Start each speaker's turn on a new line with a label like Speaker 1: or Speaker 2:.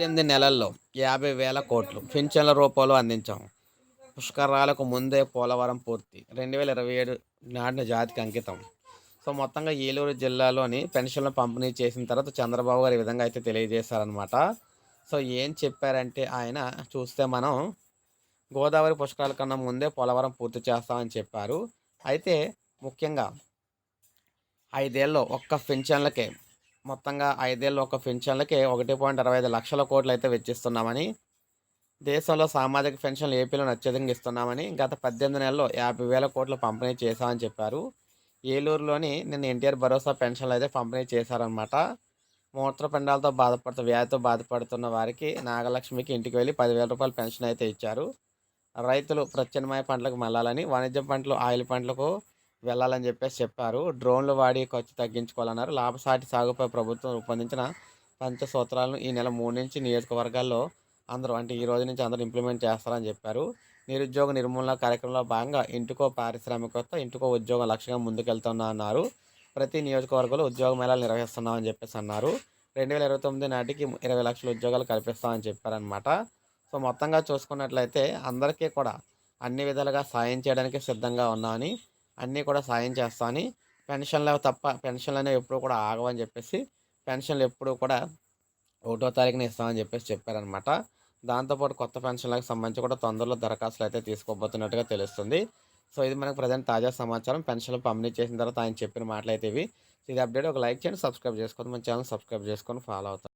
Speaker 1: పద్దెనిమిది నెలల్లో యాభై వేల కోట్లు పింఛన్ల రూపంలో అందించాం. పుష్కరాలకు ముందే పోలవరం పూర్తి రెండు వేల ఇరవై ఏడు నాటిన జాతికి అంకితం. సో మొత్తంగా ఏలూరు జిల్లాలోని పెన్షన్లు పంపిణీ చేసిన తర్వాత చంద్రబాబు గారు ఈ విధంగా అయితే తెలియజేశారనమాట సో ఏం చెప్పారంటే ఆయన చూస్తే మనం గోదావరి పుష్కరాల కన్నా ముందే పోలవరం పూర్తి చేస్తామని చెప్పారు. అయితే ముఖ్యంగా ఐదేళ్ళలో ఒక్క పెన్షన్లకే మొత్తంగా ఐదేళ్ళు ఒక పెన్షన్లకి ఒకటి పాయింట్ అరవై ఐదు లక్షల కోట్లు అయితే వెచ్చిస్తున్నామని దేశంలో సామాజిక పెన్షన్లు ఏపీలో అత్యధికంగా ఇస్తున్నామని గత పద్దెనిమిది నెలల్లో యాభై వేల కోట్లు పంపిణీ చేశామని చెప్పారు. ఏలూరులోని నిన్న ఎన్టీఆర్ భరోసా పెన్షన్లు అయితే పంపిణీ చేశారనమాట మూత్రపిండాలతో బాధపడుతూ వ్యాధితో బాధపడుతున్న వారికి నాగలక్ష్మికి ఇంటికి వెళ్ళి పదివేల రూపాయల పెన్షన్ అయితే ఇచ్చారు. రైతులు ప్రత్యామ్నాయ పంటలకు మళ్ళాలని వాణిజ్య పంటలు ఆయిల్ పంటలకు వెళ్ళాలని చెప్పేసి చెప్పారు. డ్రోన్లు వాడి ఖర్చు తగ్గించుకోవాలన్నారు. లాభసాటి సాగుపై ప్రభుత్వం రూపొందించిన పంచ సూత్రాలను ఈ నెల మూడు నుంచి నియోజకవర్గాల్లో అందరూ అంటే ఈ రోజు నుంచి అందరూ ఇంప్లిమెంట్ చేస్తారని చెప్పారు. నిరుద్యోగ నిర్మూలన కార్యక్రమంలో భాగంగా ఇంటికో పారిశ్రామికత ఇంటికో ఉద్యోగం లక్ష్యంగా ముందుకెళ్తున్నా అన్నారు. ప్రతి నియోజకవర్గంలో ఉద్యోగ మేళాలు నిర్వహిస్తున్నామని చెప్పేసి అన్నారు. రెండు వేల ఇరవై తొమ్మిది నాటికి ఇరవై లక్షల ఉద్యోగాలు కల్పిస్తామని చెప్పారనమాట సో మొత్తంగా చూసుకున్నట్లయితే అందరికీ కూడా అన్ని విధాలుగా సాయం చేయడానికి సిద్ధంగా ఉన్నామని అన్నీ కూడా సాయం చేస్తామని పెన్షన్లు తప్ప పెన్షన్లు అనేవి ఎప్పుడు కూడా ఆగవని చెప్పేసి పెన్షన్లు ఎప్పుడు కూడా ఒకటో తారీఖున ఇస్తామని చెప్పేసి చెప్పారనమాట దాంతోపాటు కొత్త పెన్షన్లకు సంబంధించి కూడా తొందరలో దరఖాస్తులు అయితే తీసుకోబోతున్నట్టుగా తెలుస్తుంది. సో ఇది మనకు ప్రజెంట్ తాజా సమాచారం. పెన్షన్లు పంపిణీ చేసిన తర్వాత ఆయన చెప్పిన మాటలు అయితే ఇవి ఇది అప్డేట్. ఒక లైక్ చేయండి సబ్స్క్రైబ్ చేసుకోండి. మన ఛానల్ సబ్స్క్రైబ్ చేసుకొని ఫాలో అవుతాం